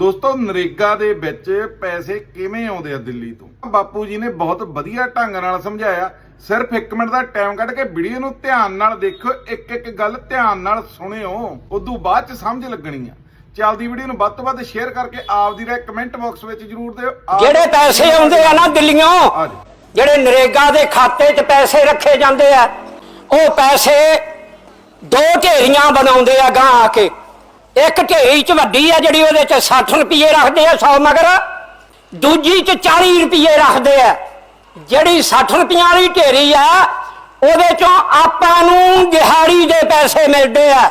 ਦੋਸਤੋ ਨਰੇਗਾ ਦੇ ਵਿੱਚ ਪੈਸੇ ਕਿਵੇਂ ਆਉਂਦੇ ਆ ਦਿੱਲੀ ਤੋਂ? ਬਾਪੂ ਜੀ ਨੇ ਬਹੁਤ ਵਧੀਆ ਢੰਗ ਨਾਲ ਸਮਝਾਇਆ। ਸਿਰਫ 1 ਮਿੰਟ ਦਾ ਟਾਈਮ ਕੱਢ ਕੇ ਵੀਡੀਓ ਨੂੰ ਧਿਆਨ ਨਾਲ ਦੇਖੋ ਇੱਕ ਇੱਕ ਗੱਲ ਧਿਆਨ ਨਾਲ ਸੁਣਿਓ। ਉਦੋਂ ਬਾਅਦ ਚ ਸਮਝ ਲੱਗਣੀ ਆ। ਚੱਲਦੀ ਵੀਡੀਓ ਨੂੰ ਵੱਧ ਤੋਂ ਵੱਧ ਸ਼ੇਅਰ ਕਰਕੇ ਆਪਦੀ ਰਾਏ ਕਮੈਂਟ ਬਾਕਸ ਵਿੱਚ ਜਰੂਰ ਦਿਓ। ਆਪ- ਜਿਹੜੇ ਪੈਸੇ ਆਉਂਦੇ ਆ ਨਾ ਦਿੱਲੀੋਂ। ਜਿਹੜੇ ਨਰੇਗਾ ਦੇ ਖਾਤੇ 'ਚ ਪੈਸੇ ਰੱਖੇ ਜਾਂਦੇ ਆ ਉਹ ਪੈਸੇ ਦੋ ਢੇਰੀਆਂ ਬਣਾਉਂਦੇ ਆ ਗਾਂ ਆ ਕੇ। ਇੱਕ ਢੇਰੀ 'ਚ ਵੱਡੀ ਆ ਜਿਹੜੀ ਉਹਦੇ 'ਚ 60 ਰੁਪਏ ਰੱਖਦੇ ਆ 100 ਮਗਰ, ਦੂਜੀ 'ਚ 40 ਰੁਪਏ ਰੱਖਦੇ ਆ। ਜਿਹੜੀ 60 ਰੁਪਈਆਂ ਵਾਲੀ ਢੇਰੀ ਆ, ਉਹਦੇ 'ਚੋਂ ਆਪਾਂ ਨੂੰ ਦਿਹਾੜੀ ਦੇ ਪੈਸੇ ਮਿਲਦੇ ਆ।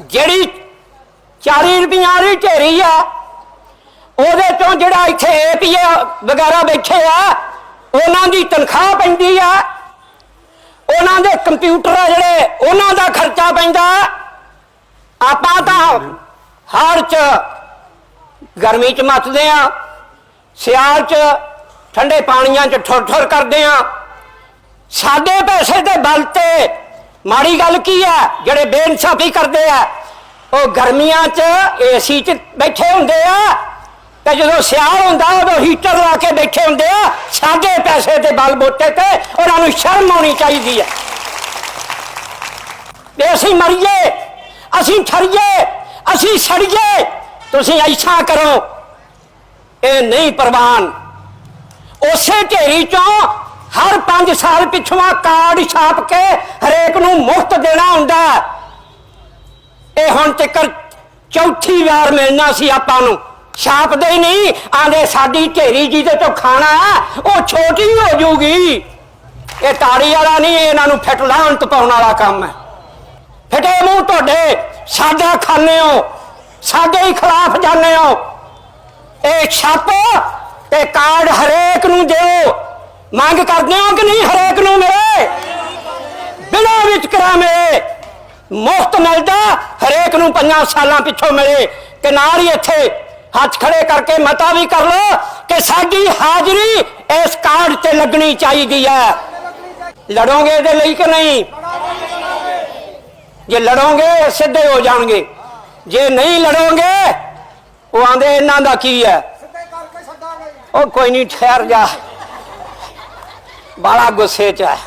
ਜਿਹੜੀ 40 ਰੁਪਈਆਂ ਵਾਲੀ ਢੇਰੀ ਆ, ਉਹਦੇ ਚੋਂ ਜਿਹੜਾ ਇੱਥੇ ਏਪੀਏ ਵਗੈਰਾ ਬੈਠੇ ਆ, ਉਹਨਾਂ ਦੀ ਤਨਖਾਹ ਪੈਂਦੀ ਆ। ਉਹਨਾਂ ਦੇ ਕੰਪਿਊਟਰ ਆ ਜਿਹੜੇ, ਉਹਨਾਂ ਦਾ ਖਰਚਾ ਪੈਂਦਾ। ਆਪਾਂ ਤਾਂ ਹਰ ਚ ਗਰਮੀ ਚ ਮੱਚਦੇ ਆ, ਸਿਆਲ ਚ ਠੰਡੇ ਪਾਣੀਆਂ ਚ ਠੁਰ ਠੁਰ ਕਰਦੇ ਆ। ਸਾਡੇ ਪੈਸੇ ਦੇ ਬਲ ਤੇ ਮਾੜੀ ਗੱਲ ਕੀ ਹੈ, ਜਿਹੜੇ ਬੇਇਨਸਾਫੀ ਕਰਦੇ ਆ, ਉਹ ਗਰਮੀਆਂ 'ਚ ਏਸੀ 'ਚ ਬੈਠੇ ਹੁੰਦੇ ਆ ਤੇ ਜਦੋਂ ਸਿਆਲ ਹੁੰਦਾ, ਉਦੋਂ ਹੀਟਰ ਲਾ ਕੇ ਬੈਠੇ ਹੁੰਦੇ ਆ, ਸਾਡੇ ਪੈਸੇ ਦੇ ਬਲ ਬੋਤੇ ਤੇ ਉਹਨਾਂ ਨੂੰ ਸ਼ਰਮ ਆਉਣੀ ਚਾਹੀਦੀ ਹੈ। ਤੇ ਅਸੀਂ ਮਰੀਏ ਅਸੀਂ ਠਰੀਏ, ਅਸੀਂ ਸੜੀਏ, ਤੁਸੀਂ ਐਸਾ ਕਰੋ। ਇਹ ਨਹੀਂ ਪ੍ਰਵਾਨ। ਉਸੇ ਢੇਰੀ ਚੋਂ ਹਰ 5 ਸਾਲ ਪਿਛਵਾ ਕਾਰਡ ਛਾਪ ਕੇ ਹਰੇਕ ਨੂੰ ਮੁਫਤ ਦੇਣਾ ਹੁੰਦਾ। ਇਹ ਹੁਣ ਤੱਕ ਚੌਥੀ ਵਾਰ ਮਿਲਣਾ ਸੀ ਆਪਾਂ ਨੂੰ। ਛਾਪਦੇ ਹੀ ਨਹੀਂ, ਆਂਦੇ ਸਾਡੀ ਢੇਰੀ ਜਿਹਦੇ ਤੋਂ ਖਾਣਾ, ਉਹ ਛੋਟੀ ਹੋ ਜੂਗੀ। ਇਹ ਤਾੜੀ ਵਾਲਾ ਨਹੀਂ ਇਹਨਾਂ ਨੂੰ ਫਿੱਟ ਲਾਹਣ ਪਾਉਣ ਵਾਲਾ ਕੰਮ ਹੈ। ਤੁਹਾਡੇ, ਸਾਡਾ ਖਾਣੇ ਹੋ, ਸਾਡੇ ਹੀ ਖਿਲਾਫ ਜਾਂਦੇ ਹੋ। ਇਹ ਛਾਪੋ ਤੇ ਕਾਰਡ ਹਰੇਕ ਨੂੰ ਦਿਓ। ਮੰਗ ਕਰਦੇ ਹੋ ਕਿ ਨਹੀਂ ਹਰੇਕ ਨੂੰ ਮਿਲੇ? ਬਿਨਾਂ ਵਿਤਕਰਾ ਮਿਲੇ? ਮੁਫਤ ਮਿਲਦਾ, ਹਰੇਕ ਨੂੰ ਪੰਜਾਂ ਸਾਲਾਂ ਪਿੱਛੋਂ ਮਿਲੇ। ਤੇ ਨਾਲ ਹੀ ਇੱਥੇ ਹੱਥ ਖੜੇ ਕਰਕੇ ਮਤਾ ਵੀ ਕਰ ਲੋ ਕਿ ਸਾਡੀ ਹਾਜ਼ਰੀ ਇਸ ਕਾਰਡ ਤੇ ਲੱਗਣੀ ਚਾਹੀਦੀ ਹੈ। ਲੜੋਗੇ ਇਹਦੇ ਲਈ ਕਿ ਨਹੀਂ? ਜੇ ਲੜੋਗੇ, ਸਿੱਧੇ ਹੋ ਜਾਣਗੇ। ਜੇ ਨਹੀਂ ਲੜੋਗੇ, ਉਹ ਆਂਦੇ, ਇਹਨਾਂ ਦਾ ਕੀ ਹੈ? ਉਹ ਕੋਈ ਨਹੀਂ, ਠਹਿਰ ਜਾ। ਬਾਲਾ ਗੁੱਸੇ ਚ ਹੈ।